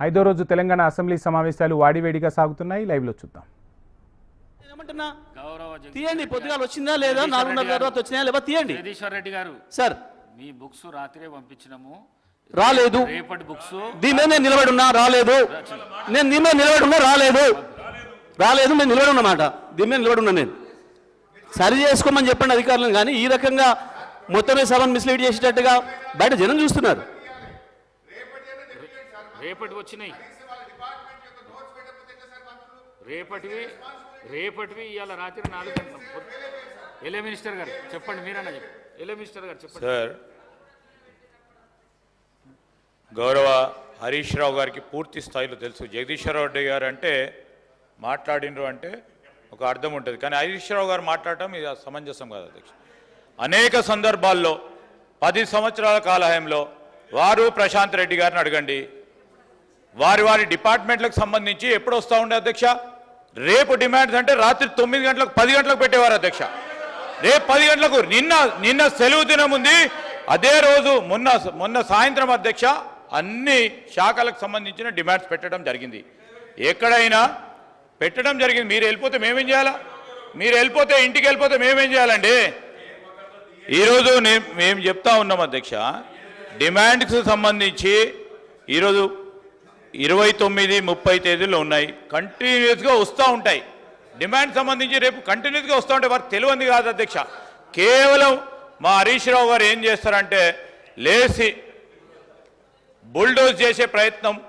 ఐదో రోజు తెలంగాణ అసెంబ్లీ సమావేశాలు వాడివేడిగా సాగుతున్నాయి. లైవ్లో చూద్దాం. ఏమంటున్నా? గౌరవ జగదీష్ తీయండి పొద్దుగాల వచ్చిందా లేదా? నాలుగున్నర. తర్వాత వచ్చినా లేదా? తీయండి. జగదీశ్వర్ రెడ్డి గారు సార్. మీ బుక్స్ రాత్రే పంపించినాము. రాలేదు. రేపటి బుక్స్ దీని మీద నేను నిలబడి ఉన్నా? రాలేదు. నేను దీని మీద నిలబడి ఉన్నా? రాలేదు. రాలేదు నేను నిలబడి ఉన్నమాట. దీని మీద నిలబడి ఉన్నా నేను. సరి చేసుకోమని చెప్పండి అధికారులను కానీ ఈ రకంగా మొత్తమే సభను మిస్లీడ్ చేసేటట్టుగా బయట జనం చూస్తున్నారు. రేపటి వచ్చినాయి. రేపటివి రేపటివి ఇవాళ రాత్రి నాలుగు గంటల ఎలే మినిస్టర్ గారు చెప్పండి మీరన్నా చెప్పండి ఎలే మినిస్టర్ గారు చెప్పండి. సార్ గౌరవ హరీష్ రావు గారికి పూర్తి స్థాయిలో తెలుసు. జగదీశ్వర రెడ్డి గారు అంటే మాట్లాడినరు అంటే ఒక అర్థం ఉంటుంది. కానీ హరీష్ రావు గారు మాట్లాడటం ఇది సమంజసం కాదు అధ్యక్ష. అనేక సందర్భాల్లో పది సంవత్సరాల కాలహయంలో వారు ప్రశాంత్ రెడ్డి గారిని అడగండి. వారి వారి డిపార్ట్మెంట్లకు సంబంధించి ఎప్పుడు వస్తూ ఉండే అధ్యక్ష? రేపు డిమాండ్స్ అంటే రాత్రి తొమ్మిది గంటలకు పది గంటలకు పెట్టేవారు అధ్యక్ష. రేపు పది గంటలకు నిన్న నిన్న సెలవు దినం ఉంది. అదే రోజు మొన్న మొన్న సాయంత్రం అధ్యక్ష అన్ని శాఖలకు సంబంధించిన డిమాండ్స్ పెట్టడం జరిగింది. ఎక్కడైనా పెట్టడం జరిగింది. మీరు వెళ్ళిపోతే మేమేం చేయాలా? మీరు వెళ్ళిపోతే ఇంటికి వెళ్ళిపోతే మేమేం చేయాలండి? ఈరోజు మేము చెప్తా ఉన్నాం అధ్యక్ష డిమాండ్కి సంబంధించి ఈరోజు ఇరవై తొమ్మిది ముప్పై తేదీలు ఉన్నాయి. కంటిన్యూస్గా వస్తూ ఉంటాయి. డిమాండ్ సంబంధించి రేపు కంటిన్యూస్గా వస్తూ ఉంటాయి. వారికి తెలియంది కాదు అధ్యక్ష. కేవలం మా హరీష్ రావు గారు ఏం చేస్తారంటే లేచి బుల్డోజ్ చేసే ప్రయత్నం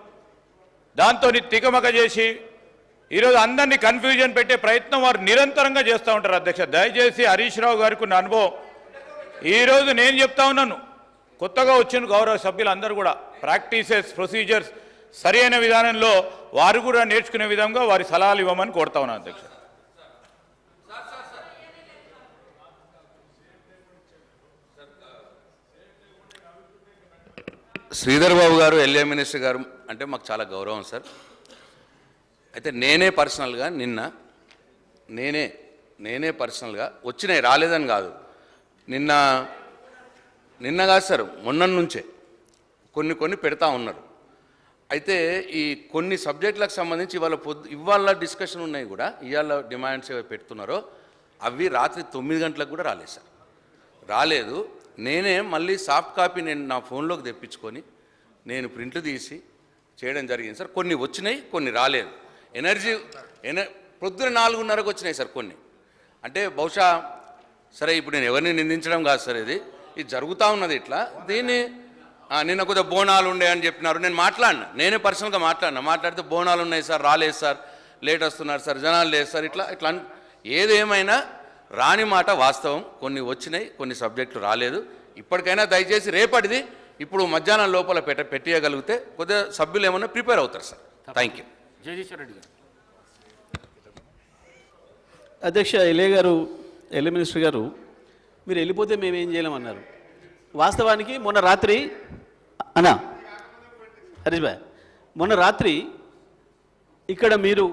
దాంతో తికమక చేసి ఈరోజు అందరినీ కన్ఫ్యూజన్ పెట్టే ప్రయత్నం వారు నిరంతరంగా చేస్తూ ఉంటారు అధ్యక్ష. దయచేసి హరీష్ రావు గారికి ఉన్న అనుభవం. ఈరోజు నేను చెప్తా ఉన్నాను. కొత్తగా వచ్చిన గౌరవ సభ్యులందరూ కూడా ప్రాక్టీసెస్ ప్రొసీజర్స్ సరైన విధానంలో వారు కూడా నేర్చుకునే విధంగా వారి సలహాలు ఇవ్వమని కోరుతా ఉన్నాను అధ్యక్ష. శ్రీధర్ బాబు గారు ఎల్ఏ మినిస్టర్ గారు అంటే మాకు చాలా గౌరవం సార్. అయితే నేనే పర్సనల్గా నిన్న నేనే నేనే పర్సనల్గా వచ్చినాయి రాలేదని కాదు. నిన్న నిన్న కాదు సార్ మొన్న నుంచే కొన్ని కొన్ని పెడతా ఉన్నారు. అయితే ఈ కొన్ని సబ్జెక్టులకు సంబంధించి ఇవాళ పొద్దు ఇవాళ డిస్కషన్ ఉన్నాయి కూడా. ఇవాళ డిమాండ్స్ ఏవో పెడుతున్నారో అవి రాత్రి తొమ్మిది గంటలకు కూడా రాలేదు సార్. రాలేదు. నేనే మళ్ళీ సాఫ్ట్ కాపీ నేను నా ఫోన్లోకి తెప్పించుకొని నేను ప్రింట్లు తీసి చేయడం జరిగింది సార్. కొన్ని వచ్చినాయి కొన్ని రాలేదు. ఎనర్జీ ఎన పొద్దున నాలుగున్నరకు వచ్చినాయి సార్ కొన్ని. అంటే బహుశా సరే ఇప్పుడు నేను ఎవరిని నిందించడం కాదు సార్ ఇది. ఇది జరుగుతూ ఉన్నది ఇట్లా. దీన్ని నిన్న కొద్దిగా బోనాలు ఉండే అని చెప్పినారు. నేను మాట్లాడినా. నేనే పర్సనల్గా మాట్లాడినా. మాట్లాడితే బోనాలు ఉన్నాయి సార్ రాలేదు సార్ లేట్ వస్తున్నారు సార్ జనాలు లేదు సార్ ఇట్లా ఇట్లా ఏదేమైనా రాని మాట వాస్తవం. కొన్ని వచ్చినాయి కొన్ని సబ్జెక్టులు రాలేదు. ఇప్పటికైనా దయచేసి రేపటిది ఇప్పుడు మధ్యాహ్నం లోపల పెట్ట పెట్టియగలిగితే కొద్దిగా సభ్యులు ఏమన్నా ప్రిపేర్ అవుతారు sir. Thank you Jagadishwar Reddy గారు. అధ్యక్ష ఎల్ఏ గారు ఎల్ఏ మినిస్టర్ గారు మీరు వెళ్ళిపోతే మేము ఏం చేయలేమన్నారు. వాస్తవానికి మొన్న రాత్రి అన్నా హరీష్ భాయ్ మొన్న రాత్రి ఇక్కడ మీరు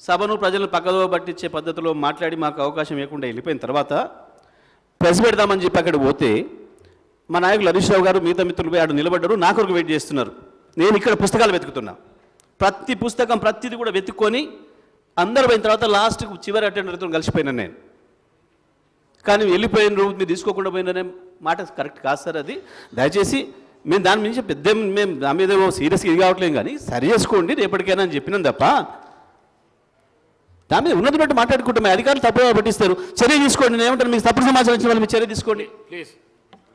సభను ప్రజలను పక్కదో పట్టించే పద్ధతిలో మాట్లాడి మాకు అవకాశం ఇవ్వకుండా వెళ్ళిపోయిన తర్వాత ప్రెస్ పెడదామని చెప్పి అక్కడ పోతే మా నాయకులు హరీష్ రావు గారు మిగతా మిత్రులు పోయి ఆడు నిలబడ్డారు. నా కొరకు వెయిట్ చేస్తున్నారు. నేను ఇక్కడ పుస్తకాలు వెతుకుతున్నా. ప్రతి పుస్తకం ప్రతిది కూడా వెతుక్కొని అందరు పోయిన తర్వాత లాస్ట్కి చివరి అటెండర్తో కలిసిపోయినాను నేను. కానీ వెళ్ళిపోయిన రోజు మీరు తీసుకోకుండా పోయిననే మాట కరెక్ట్ కాదు సార్ అది. దయచేసి మేము దాని మించి పెద్ద మేము దాని మీద సీరియస్గా ఇది కావట్లేదు కానీ సరి చేసుకోండి రేపటికైనా అని చెప్పినాం తప్ప. దాని మీద ఉన్నది బట్టి మాట్లాడుకుంటాం అధికారులు తప్పుగా పట్టిస్తారు. చర్య తీసుకోండి నేను ఏమంటాను మీకు తప్పుడు సమాచారం ఇచ్చిన వాళ్ళు మీరు చర్య తీసుకోండి. ప్లీజ్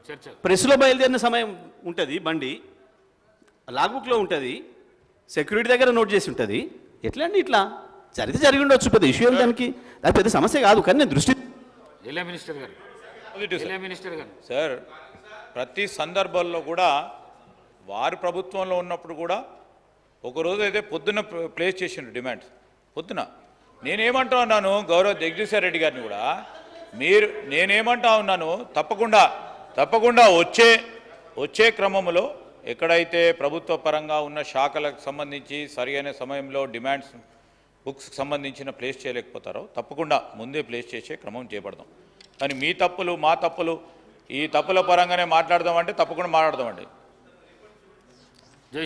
చర్చ. ప్రెస్లో బయలుదేరిన సమయం ఉంటుంది బండి. లాగ్బుక్లో ఉంటుంది సెక్యూరిటీ దగ్గర నోట్ చేసి ఉంటుంది. ఎట్లా అండి ఇట్లా? జరిగితే జరిగి ఉండొచ్చు పెద్ద ఇష్యూ ఏం దానికి? అది పెద్ద సమస్య కాదు కానీ నేను దృష్టి మినిస్టర్ గారు. మినిస్టర్ గారు. సార్ ప్రతి సందర్భాల్లో కూడా వారు ప్రభుత్వంలో ఉన్నప్పుడు కూడా ఒకరోజు అయితే పొద్దున్న ప్ర- ప్లేస్ చేసిండు డిమాండ్స్ పొద్దున. నేనేమంటా ఉన్నాను గౌరవ జగదీశ్వర్ రెడ్డి గారిని కూడా మీరు నేనేమంటా ఉన్నాను తప్పకుండా తప్పకుండా వచ్చే వచ్చే క్రమంలో ఎక్కడైతే ప్రభుత్వ పరంగా ఉన్న శాఖలకు సంబంధించి సరైన సమయంలో డిమాండ్స్ బుక్స్కి సంబంధించిన ప్లేస్ చేయలేకపోతారో తప్పకుండా ముందే ప్లేస్ చేసే క్రమం చేపడదాం. కానీ మీ తప్పులు మా తప్పులు ఈ తప్పుల పరంగానే మాట్లాడదామంటే తప్పకుండా మాట్లాడదామండి. జై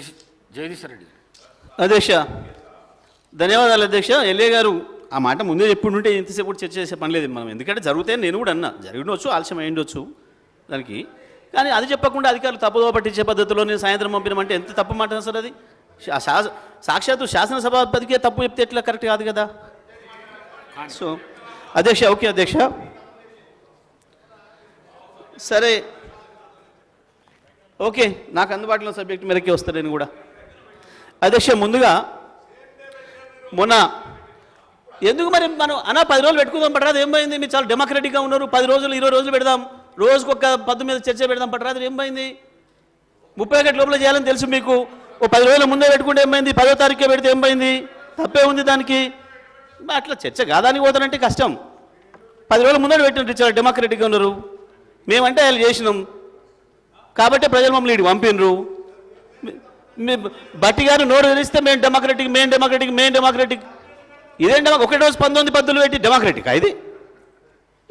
జగదీశ్వర్ రెడ్డి అధ్యక్ష ధన్యవాదాలు అధ్యక్ష. ఎల్ఏ గారు ఆ మాట ముందే చెప్పుంటే ఇంతసేపు కూడా చర్చ చేసే పని లేదు మనం. ఎందుకంటే జరిగితే నేను కూడా అన్నా జరిగినవచ్చు ఆలస్యం అయ్యిండొచ్చు దానికి. కానీ అది చెప్పకుండా అధికారులు తప్పుదో పట్టించే పద్ధతిలో నేను సాయంత్రం పంపినమంటే ఎంత తప్పు మాట సార్ అది? సాక్షాత్తు శాసనసభాపతికే తప్పు చెప్తే ఎట్లా కరెక్ట్ కాదు కదా? సో అధ్యక్ష ఓకే అధ్యక్ష. సరే. ఓకే నాకు అందుబాటులో సబ్జెక్ట్ మేరకే వస్తాను నేను కూడా. అధ్యక్ష ముందుగా మొన్న ఎందుకు మరి మనం అన్నా పది రోజులు పెట్టుకుందాం పట్టరాదు ఏం పోయింది? మీరు చాలా డెమోక్రటిక్గా ఉన్నారు. పది రోజులు ఇరవై రోజులు పెడదాం. రోజుకు ఒక పద్దు మీద చర్చ పెడదాం పట్టరాదు ఏం పోయింది? ముప్పై ఒకటి లోపల చేయాలని తెలుసు మీకు. ఓ పది రోజుల ముందే పెట్టుకుంటే ఏమైంది పదో తారీఖే పెడితే ఏం పోయింది? తప్పే ఉంది దానికి. అట్లా చర్చ కాదానికి పోతానంటే కష్టం. పది రోజుల ముందే పెట్టినట్టు చాలా డెమోక్రటిక్గా ఉన్నారు. మేమంటే వాళ్ళు చేసినాం. కాబట్టి ప్రజలు మమ్మల్ని ఇటు పంపినరు. మీ బట్టి గారు నోరు తెరిస్తే మేము డెమోక్రటిక్ మేము డెమోక్రటిక్ మేము డెమోక్రటిక్. ఇదేం డెమో ఒకటి రోజు పంతొమ్మిది పద్దులు పెట్టి డెమోక్రటిక్ ఇది?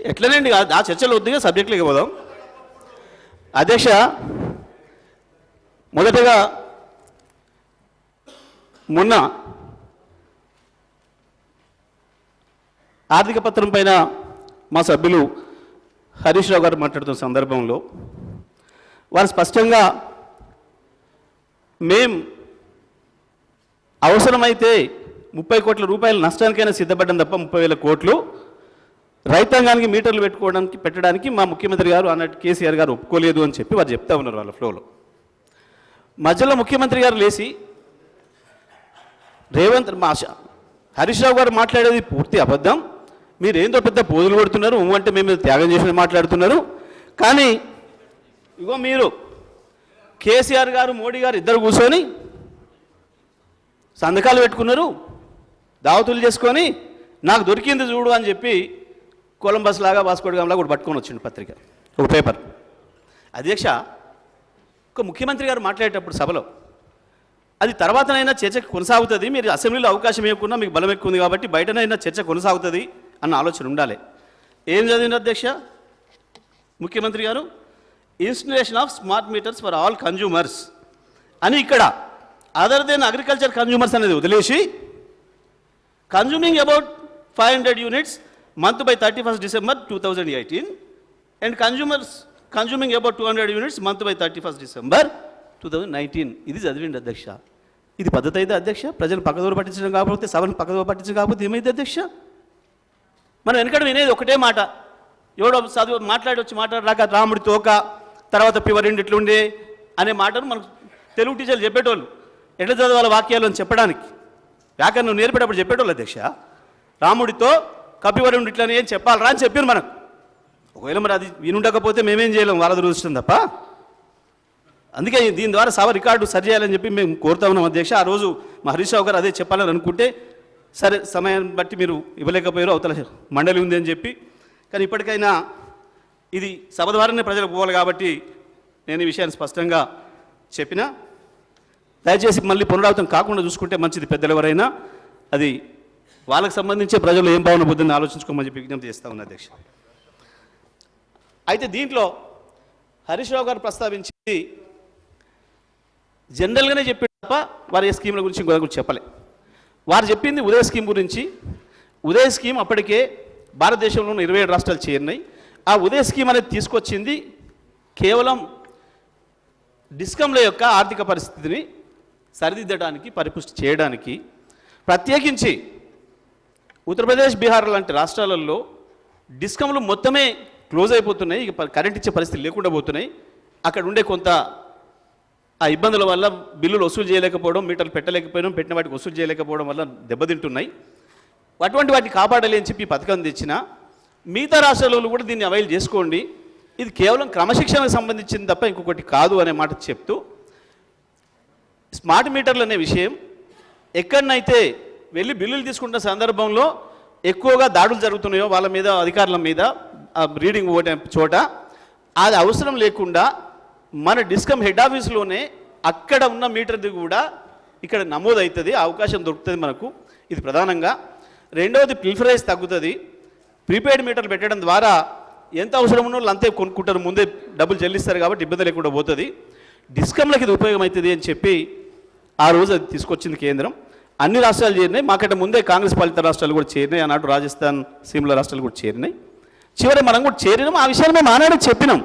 ఎట్లనండి ఆ- ఆ చర్చలు వద్దుగా సబ్జెక్టులకి పోదాం. అధ్యక్ష మొదటగా మొన్న ఆర్థిక పత్రం పైన మా సభ్యులు హరీష్ రావు గారు మాట్లాడుతున్న సందర్భంలో వారు స్పష్టంగా మేం అవసరమైతే ముప్పై కోట్ల రూపాయల నష్టానికైనా సిద్ధపడ్డం తప్ప ముప్పై వేల కోట్లు రైతాంగానికి మీటర్లు పెట్టుకోవడానికి పెట్టడానికి మా ముఖ్యమంత్రి గారు అన్నట్టు కేసీఆర్ గారు ఒప్పుకోలేదు అని చెప్పి వారు చెప్తా ఉన్నారు వాళ్ళ ఫ్లోలో. మధ్యలో ముఖ్యమంత్రి గారు లేచి రేవంత్ మా హరీష్ రావు గారు మాట్లాడేది పూర్తి అబద్ధం. మీరు ఏందో పెద్ద పోజులు కొడుతున్నారు అంటే మేము త్యాగం చేసి మాట్లాడుతున్నారు. కానీ ఇగో మీరు కేసీఆర్ గారు మోడీ గారు ఇద్దరు కూర్చొని సంతకాలు పెట్టుకున్నారు దావతులు చేసుకొని నాకు దొరికింది చూడు అని చెప్పి కొలంబస్ లాగా వాస్కోడ్గామ్లా కూడా పట్టుకొని వచ్చిండు పత్రిక ఒక పేపర్. అధ్యక్ష ఒక ముఖ్యమంత్రి గారు మాట్లాడేటప్పుడు సభలో అది తర్వాతనైనా చర్చ కొనసాగుతుంది మీరు అసెంబ్లీలో అవకాశం ఇవ్వకుండా మీకు బలం ఎక్కువ ఉంది కాబట్టి బయటనైనా చర్చ కొనసాగుతుంది అన్న ఆలోచన ఉండాలి. ఏం చదివిన అధ్యక్ష? ముఖ్యమంత్రి గారు installation of smart meters for all consumers అని ఇక్కడ అదర్ దెన్ అగ్రికల్చర్ కన్జ్యూమర్స్ అనేది వదిలేసి consuming about five hundred units month by thirty first December two thousand eighteen and consumers consuming about two hundred units month by thirty first December two thousand nineteen. ఇది చదివిండి అధ్యక్ష. ఇది పద్ధతి అయితే అధ్యక్ష ప్రజలు పక్కదోరు పట్టించడం కాకపోతే సభను పక్కదోరు పట్టించడం కాకపోతే ఏమైంది అధ్యక్ష? మనం వెనకడ వినేది ఒకటే మాట. ఎవడో చదువు మాట్లాడొచ్చి మాట్లాడరాక రాముడి తోక తర్వాత పివరిండి ఇట్లుండే అనే మాటను మనకు తెలుగు టీచర్లు చెప్పేటోళ్ళు. ఎట్లా చదవాలి వాక్యాలు అని చెప్పడానికి? వ్యాకరణం నేర్పేటప్పుడు చెప్పేటోళ్ళు అధ్యక్ష రాముడితో కపివరుడు ఇట్లని ఏం చెప్పాలరా అని చెప్పారు మనకు. ఒకవేళ మరి అది వినుండకపోతే మేమేం చేయలేం వాళ్ళ దురదృష్టం తప్ప. అందుకే దీని ద్వారా సభ రికార్డు సరి చేయాలని చెప్పి మేము కోరుతా ఉన్నాం అధ్యక్ష. ఆ రోజు మా హరీష్ రావు గారు అదే చెప్పాలని అనుకుంటే సరే సమయాన్ని బట్టి మీరు ఇవ్వలేకపోయారు అవతల మండలి ఉంది అని చెప్పి. కానీ ఇప్పటికైనా ఇది సభ ద్వారానే ప్రజలకు పోవాలి కాబట్టి నేను ఈ విషయాన్ని స్పష్టంగా చెప్పిన. దయచేసి మళ్ళీ పునరావృతం కాకుండా చూసుకుంటే మంచిది పెద్దలు ఎవరైనా అది వాళ్ళకి సంబంధించే ప్రజలు ఏం భావన బుద్ధిని ఆలోచించుకోమని చెప్పి విజ్ఞప్తి చేస్తా ఉన్నా అధ్యక్ష. అయితే దీంట్లో హరీష్ రావు గారు ప్రస్తావించి జనరల్గానే చెప్పి తప్ప వారి స్కీముల స్కీమ్ల గురించి ఇంకో గురించి చెప్పలే. వారు చెప్పింది ఉదయ స్కీమ్ గురించి. ఉదయ స్కీమ్ అప్పటికే భారతదేశంలో ఉన్న ఇరవై ఏడు రాష్ట్రాలు చేరినాయి. ఆ ఉదయ స్కీమ్ అనేది తీసుకొచ్చింది కేవలం డిస్కంల యొక్క ఆర్థిక పరిస్థితిని సరిదిద్దడానికి పరిపుష్టి చేయడానికి. ప్రత్యేకించి ఉత్తరప్రదేశ్ బీహార్ లాంటి రాష్ట్రాలలో డిస్కంలు మొత్తమే క్లోజ్ అయిపోతున్నాయి. ఇక కరెంట్ ఇచ్చే పరిస్థితి లేకుండా పోతున్నాయి. అక్కడ ఉండే కొంత ఆ ఇబ్బందుల వల్ల బిల్లులు వసూలు చేయలేకపోవడం మీటర్లు పెట్టలేకపోవడం పెట్టిన వాటికి వసూలు చేయలేకపోవడం వల్ల దెబ్బతింటున్నాయి. అటువంటి వాటిని కాపాడాలి అని చెప్పి ఈ పథకం తెచ్చిన మిగతా రాష్ట్రాలలో కూడా దీన్ని అవైల్ చేసుకోండి. ఇది కేవలం క్రమశిక్షణకు సంబంధించింది తప్ప ఇంకొకటి కాదు అనే మాట చెప్తూ స్మార్ట్ మీటర్లు అనే విషయం ఎక్కడనైతే వెళ్ళి బిల్లులు తీసుకుంటున్న సందర్భంలో ఎక్కువగా దాడులు జరుగుతున్నాయో వాళ్ళ మీద అధికారుల మీద రీడింగ్ ఓటే చోట అది అవసరం లేకుండా మన డిస్కమ్ హెడ్ ఆఫీస్లోనే అక్కడ ఉన్న మీటర్ది కూడా ఇక్కడ నమోదు అవుతుంది అవకాశం దొరుకుతుంది మనకు. ఇది ప్రధానంగా. రెండవది ప్రిఫరెన్స్ తగ్గుతుంది. ప్రీపెయిడ్ మీటర్లు పెట్టడం ద్వారా ఎంత అవసరం ఉన్న వాళ్ళు అంతే కొనుక్కుంటారు ముందే డబ్బులు చెల్లిస్తారు కాబట్టి ఇబ్బంది లేకుండా పోతుంది. డిస్కమ్లకి ఇది ఉపయోగం అవుతుంది అని చెప్పి ఆ రోజు అది తీసుకొచ్చింది కేంద్రం. అన్ని రాష్ట్రాలు చేరినాయి. మాకంటే ముందే కాంగ్రెస్ పాలిత రాష్ట్రాలు కూడా చేరినాయి. ఆనాడు రాజస్థాన్ సిమ్లా రాష్ట్రాలు కూడా చేరినాయి. చివరి మనం కూడా చేరినాం. ఆ విషయాన్ని మేము ఆనాడే చెప్పినాం.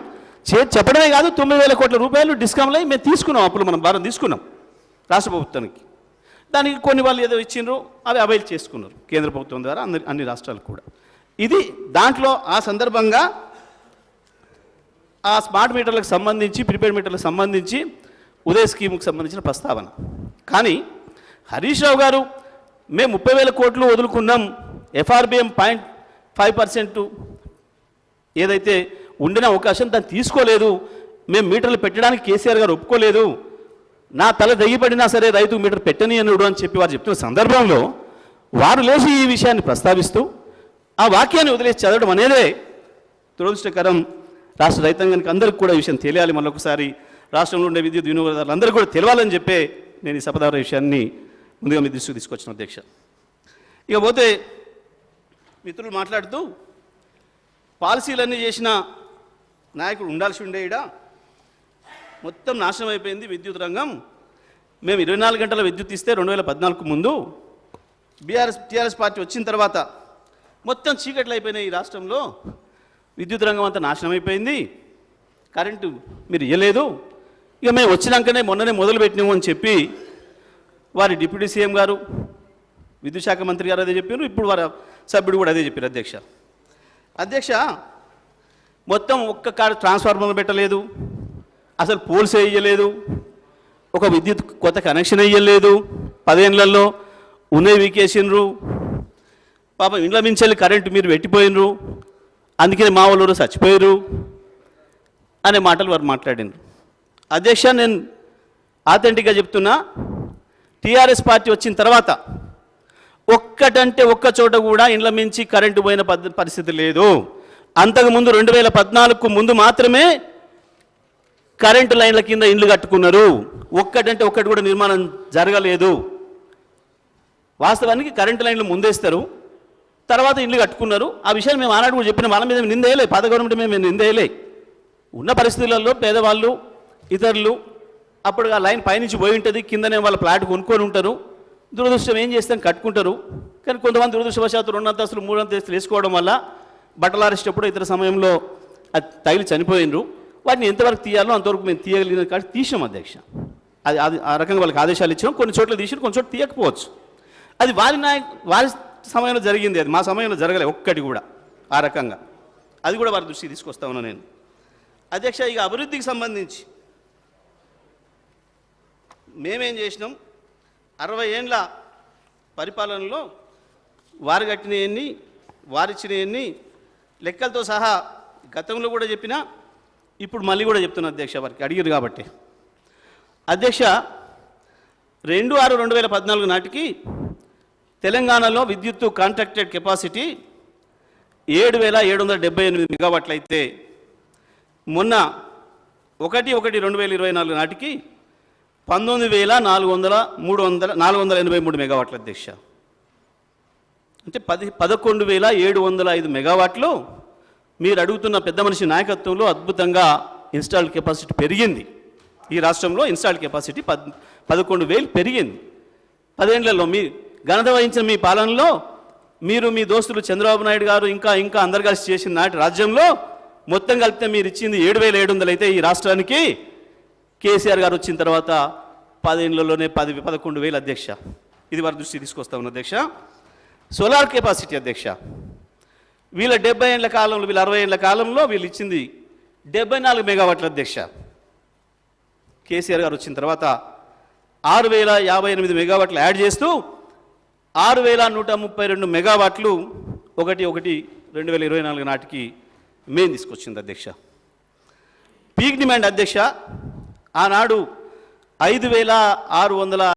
చే చెప్పడమే కాదు తొమ్మిది వేల కోట్ల రూపాయలు డిస్కౌంట్లు మేము తీసుకున్నాం అప్పుడు మనం భారం తీసుకున్నాం రాష్ట్ర ప్రభుత్వానికి. దానికి కొన్ని వాళ్ళు ఏదో ఇచ్చిండ్రు అవి అవైల్ చేసుకున్నారు కేంద్ర ప్రభుత్వం ద్వారా అందరి అన్ని రాష్ట్రాలు కూడా. ఇది దాంట్లో ఆ సందర్భంగా ఆ స్మార్ట్ మీటర్లకు సంబంధించి ప్రీపెయిడ్ మీటర్లకు సంబంధించి ఉదయ్ స్కీమ్కి సంబంధించిన ప్రస్తావన. కానీ హరీష్ రావు గారు మేము ముప్పై వేల కోట్లు వదులుకున్నాం ఎఫ్ఆర్బిఎం పాయింట్ ఫైవ్ పర్సెంట్ ఏదైతే ఉండిన అవకాశం దాన్ని తీసుకోలేదు. మేము మీటర్లు పెట్టడానికి కేసీఆర్ గారు ఒప్పుకోలేదు. నా తల దెయ్యబడినా సరే రైతు మీటర్ పెట్టని అనుడు అని చెప్పి వారు చెప్తున్న సందర్భంలో వారు లేచి ఈ విషయాన్ని ప్రస్తావిస్తూ ఆ వాక్యాన్ని వదిలేసి చదవడం అనేదే దురదృష్టకరం. రాష్ట్ర రైతాంగానికి అందరికీ కూడా ఈ విషయం తెలియాలి. మళ్ళొకసారి రాష్ట్రంలో ఉండే విద్యుత్ వినియోగదారులు అందరికీ కూడా తెలియాలని చెప్పే నేను ఈ సపదార విషయాన్ని ముందుగా మీ దృష్టికి తీసుకొచ్చిన అధ్యక్ష. ఇకపోతే మిత్రులు మాట్లాడుతూ పాలసీలన్నీ చేసిన నాయకుడు ఉండాల్సి ఉండే ఈడ. మొత్తం నాశనం అయిపోయింది విద్యుత్ రంగం. మేము ఇరవై నాలుగు గంటల విద్యుత్ ఇస్తే రెండు వేల పద్నాలుగు ముందు బీఆర్ఎస్ టీఆర్ఎస్ పార్టీ వచ్చిన తర్వాత మొత్తం చీకట్లు అయిపోయినాయి ఈ రాష్ట్రంలో. విద్యుత్ రంగం అంతా నాశనం అయిపోయింది. కరెంటు మీరు ఇవ్వలేదు ఇక మేము వచ్చినాకనే మొన్ననే మొదలు పెట్టినాము అని చెప్పి వారి డిప్యూటీ సీఎం గారు విద్యుత్ శాఖ మంత్రి గారు అదే చెప్పారు ఇప్పుడు వారి సభ్యుడు కూడా అదే చెప్పారు అధ్యక్ష. అధ్యక్ష మొత్తం ఒక్క కాడ ట్రాన్స్ఫార్మర్ పెట్టలేదు. అసలు పోల్స్ వేయలేదు. ఒక విద్యుత్ కొత్త కనెక్షన్ వేయలేదు. పదేళ్ళల్లో ఉన్నవి వీకేసిండ్రు. పాపం ఇండ్ల మించెల్లి కరెంటు మీరు పెట్టిపోయినరు అందుకని మా వాళ్ళు చచ్చిపోయారు అనే మాటలు వారు మాట్లాడినరు అధ్యక్ష నేను ఆథెంటిక్గా చెప్తున్నా టీఆర్ఎస్ పార్టీ వచ్చిన తర్వాత ఒక్కటంటే ఒక్క చోట కూడా ఇండ్ల మించి కరెంటు పోయిన పరిస్థితి లేదు. అంతకుముందు రెండు వేల పద్నాలుగుకు ముందు మాత్రమే కరెంటు లైన్ల కింద ఇండ్లు కట్టుకున్నారు. ఒక్కటంటే ఒక్కటి కూడా నిర్మాణం జరగలేదు. వాస్తవానికి కరెంటు లైన్లు ముందేస్తారు. తర్వాత ఇండ్లు కట్టుకున్నారు. ఆ విషయాన్ని మేము ఆనాడు కూడా చెప్పిన. వాళ్ళ మీద నిందేయలే. పాత గవర్నమెంట్ మేము నిందేయలే. ఉన్న పరిస్థితులలో పేదవాళ్ళు ఇతరులు అప్పుడు ఆ లైన్ పైనుంచి పోయి ఉంటుంది. కిందనే వాళ్ళ ఫ్లాట్ కొనుక్కొని ఉంటారు. దురదృష్టం ఏం చేస్తాం? కట్టుకుంటారు. కానీ కొంతమంది దురదృష్టవశాత్తు రెండు అంతస్తులు మూడు అంతస్తులు వేసుకోవడం వల్ల బట్టలు ఆరేసేటప్పుడు ఇతర సమయంలో అది తగిలి చనిపోయినరు. వాటిని ఎంతవరకు తీయాలో అంతవరకు మేము తీయగలిగిన కానీ తీసాం అధ్యక్ష. అది అది ఆ రకంగా వాళ్ళకి ఆదేశాలు ఇచ్చాం. కొన్ని చోట్ల తీసి కొన్ని చోట్ల తీయకపోవచ్చు. అది వారి నాయక వారి సమయంలో జరిగింది అది. మా సమయంలో జరగలే ఒక్కటి కూడా ఆ రకంగా. అది కూడా వారి దృష్టికి తీసుకొస్తా ఉన్నా నేను. అధ్యక్ష ఇక అభివృద్ధికి సంబంధించి మేమేం చేసినాం? అరవై ఏండ్ల పరిపాలనలో వారు కట్టినవన్నీ వారిచ్చినవన్నీ లెక్కలతో సహా గతంలో కూడా చెప్పినా ఇప్పుడు మళ్ళీ కూడా చెప్తున్నా అధ్యక్ష వారికి అడిగారు కాబట్టి. అధ్యక్ష రెండు ఆరు రెండు వేల పద్నాలుగు నాటికి తెలంగాణలో విద్యుత్తు కాంట్రాక్టెడ్ కెపాసిటీ ఏడు వేల ఏడు వందల డెబ్బై ఎనిమిది మెగావాట్లు అయితే మొన్న ఒకటి ఒకటి రెండు వేల ఇరవై నాలుగు నాటికి పంతొమ్మిది వేల నాలుగు వందల మూడు వందల నాలుగు వందల ఎనభై మూడు మెగావాట్ల అధ్యక్ష. అంటే పది పదకొండు వేల ఏడు వందల ఐదు మెగావాట్లు మీరు అడుగుతున్న పెద్ద మనిషి నాయకత్వంలో అద్భుతంగా ఇన్స్టాల్డ్ కెపాసిటీ పెరిగింది. ఈ రాష్ట్రంలో ఇన్స్టాల్డ్ కెపాసిటీ పద్ పదకొండు వేలు పెరిగింది. పదేళ్ళలో మీ ఘనత వహించిన మీ పాలనలో మీరు మీ దోస్తులు చంద్రబాబు నాయుడు గారు ఇంకా ఇంకా అందరు కలిసి చేసిన నాటి రాజ్యంలో మొత్తం కలిపితే మీరు ఇచ్చింది ఏడు వేల ఏడు వందలు అయితే ఈ రాష్ట్రానికి కేసీఆర్ గారు వచ్చిన తర్వాత పదేళ్ళలోనే పది పదకొండు వేలు అధ్యక్ష. ఇది వారి దృష్టి తీసుకొస్తా ఉన్న అధ్యక్ష. సోలార్ కెపాసిటీ అధ్యక్ష. వీళ్ళ డెబ్బై ఏళ్ళ కాలంలో వీళ్ళ అరవై ఏళ్ళ కాలంలో వీళ్ళు ఇచ్చింది డెబ్బై నాలుగు మెగావాట్ల అధ్యక్ష. కేసీఆర్ గారు వచ్చిన తర్వాత ఆరు వేల యాభై ఎనిమిది మెగావాట్లు యాడ్ చేస్తూ ఆరు వేల నూట ముప్పై రెండు మెగావాట్లు ఒకటి ఒకటి రెండు వేల ఇరవై నాలుగు నాటికి మెయిన్ తీసుకొచ్చింది అధ్యక్ష. పీక్ డిమాండ్ అధ్యక్ష ఆనాడు ఐదు వేల ఆరు వందల